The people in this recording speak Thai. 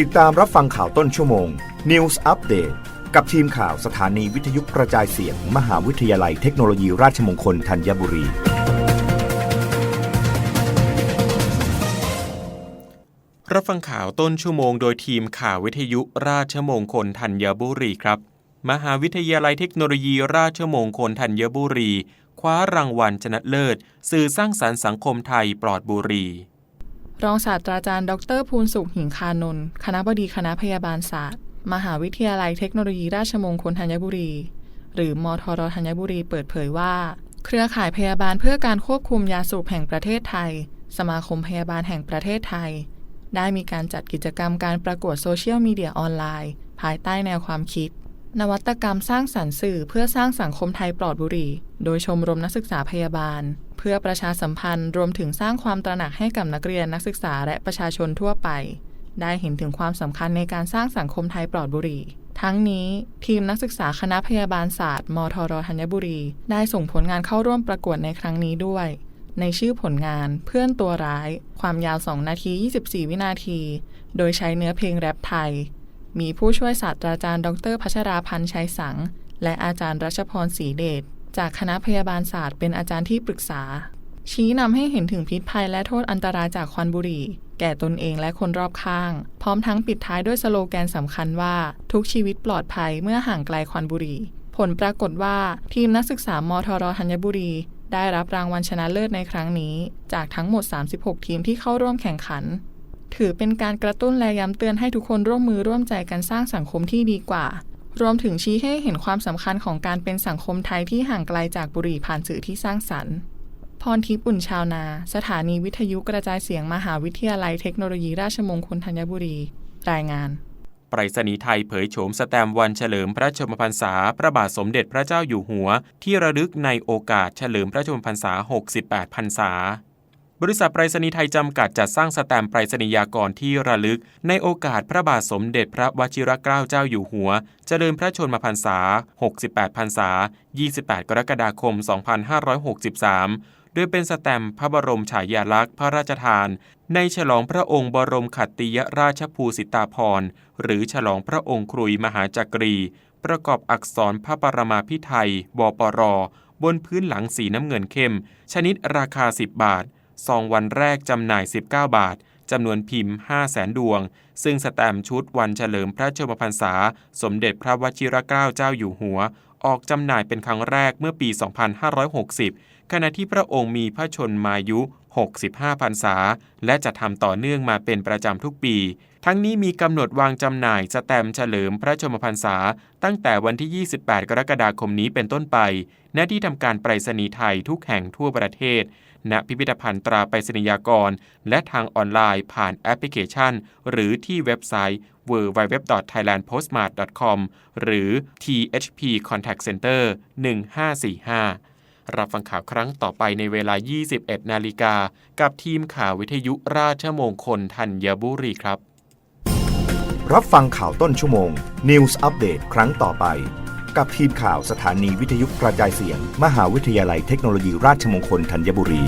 ติดตามรับฟังข่าวต้นชั่วโมง News Update กับทีมข่าวสถานีวิทยุกระจายเสียงมหาวิทยาลัยเทคโนโลยีราชมงคลธัญบุรี รับฟังข่าวต้นชั่วโมงโดยทีมข่าววิทยุราชมงคลธัญบุรีครับ มหาวิทยาลัยเทคโนโลยีราชมงคลธัญบุรี คว้ารางวัลชนะเลิศ สื่อสร้างสรรค์สังคมไทยปลอดบุรี รองศาสตราจารย์ ดรภูลสุขหิงคานนท์คณะบดีคณะพยาบาลศาสตร์ มหาวิทยาลัยเทคโนโลยีราชมงคลธัญบุรี หรือมทรธัญบุรีเปิดเผยว่า เครือข่ายพยาบาลเพื่อการควบคุมยาสูบแห่งประเทศไทย สมาคมพยาบาลแห่งประเทศไทย ได้มีการจัดกิจกรรมการประกวดโซเชียลมีเดียออนไลน์ ภายใต้แนวความคิด นวัตกรรมสร้างสรรค์สื่อเพื่อสร้างสังคมไทยปลอดบุหรี่ โดยชมรมนักศึกษาพยาบาล เพื่อประชาสัมพันธ์รวมถึงสร้างความตระหนักให้กับนักเรียนนักศึกษาและประชาชนทั่วไป ได้เห็นถึงความสำคัญในการสร้างสังคมไทยปลอดบุหรี่ ทั้งนี้ ทีมนักศึกษาคณะพยาบาลศาสตร์มทรธัญบุรี ได้ส่งผลงานเข้าร่วมประกวดในครั้งนี้ด้วย ในชื่อผลงานเพื่อนตัวร้าย ความยาว 2 นาที 24 วินาที โดยใช้เนื้อเพลงแรปไทย มีผู้ช่วยศาสตราจารย์ ดรพัชราพันธ์ชัยสัง และอาจารย์รัชพรศรีเดชจากคณะพยาบาลศาสตร์เป็นอาจารย์ที่ปรึกษา ชี้นำให้เห็นถึงพิษภัยและโทษอันตรายจากควันบุหรี่ แก่ตนเองและคนรอบข้าง พร้อมทั้งปิดท้ายด้วยสโลแกนสำคัญว่า ทุกชีวิตปลอดภัยเมื่อห่างไกลควันบุหรี่ ผลปรากฏว่าทีมนักศึกษามทรธัญบุรี ได้รับรางวัลชนะเลิศในครั้งนี้ จากทั้งหมด 36 ทีมที่เข้าร่วมแข่งขัน ถือเป็นการกระตุ้นและย้ำเตือนให้ทุกคนร่วมมือร่วมใจกันสร้างสังคมที่ดีกว่า รวมถึงชี้ให้เห็นความสำคัญของการเป็นสังคมไทยที่ห่างไกลจากบุหรี่ผ่านสื่อที่สร้างสรรค์พรทิพย์อุ่นชาวนา สถานีวิทยุกระจายเสียงมหาวิทยาลัยเทคโนโลยีราชมงคลธัญบุรี รายงานไปรษณีย์ไทยเผยโฉมสแตมวันเฉลิมพระชมพรรษา พระบาทสมเด็จพระเจ้าอยู่หัว ที่ระลึกในโอกาสเฉลิมพระชมพรรษา 68 พรรษา บริษัทไปรษณีย์ไทยจำกัดจัดสร้างสแตมป์ไปรษณียากรที่ระลึก ในโอกาสพระบาทสมเด็จพระวชิรเกล้าเจ้าอยู่หัว เจริญพระชนมพรรษา 68 พรรษา 28 กรกฎาคม 2563 โดยเป็นสแตมป์พระบรมฉายาลักษณ์พระราชทาน ในฉลองพระองค์บรมขัตติยราชภูสิตาภรณ์ หรือฉลองพระองค์ครุยมหาจักรี ประกอบอักษรพระปรมาพิไทยบปรบนพื้นหลังสีน้ำเงินเข้ม ชนิดราคา 10 บาท ซองวันแรกจำหน่าย 19 บาทจำนวนพิมพ์ 5 0 0แสนดวง ซึ่งสแตมป์ชุดวันเฉลิมพระชนมพรรษา สมเด็จพระวชิรเกล้าเจ้าอยู่หัว ออกจำหน่ายเป็นครั้งแรกเมื่อปี 2560 ขณะที่พระองค์มีพระชนมายุ 65พรรษา และจะทำต่อเนื่องมาเป็นประจำทุกปี ทั้งนี้มีกำหนดวางจำหน่ายสแตมเฉลิมพระชมพรรษา ตั้งแต่วันที่ 28 กรกฎาคมนี้เป็นต้นไป ณ ที่ทำการไปรษณีย์ไทยทุกแห่งทั่วประเทศ ณ พิพิธภัณฑ์ตราไปรษณียากร และทางออนไลน์ผ่านแอปพลิเคชัน หรือที่เว็บไซต์ www.thailandpostmart.com หรือ THP Contact Center 1545 รับฟังข่าวครั้งต่อไปในเวลา 21 นาฬิกา กับทีมข่าววิทยุราชมงคลธัญบุรีครับ รับฟังข่าวต้นชั่วโมง News Update ครั้งต่อไป กับทีมข่าวสถานีวิทยุกระจายเสียง มหาวิทยาลัยเทคโนโลยีราชมงคลธัญบุรี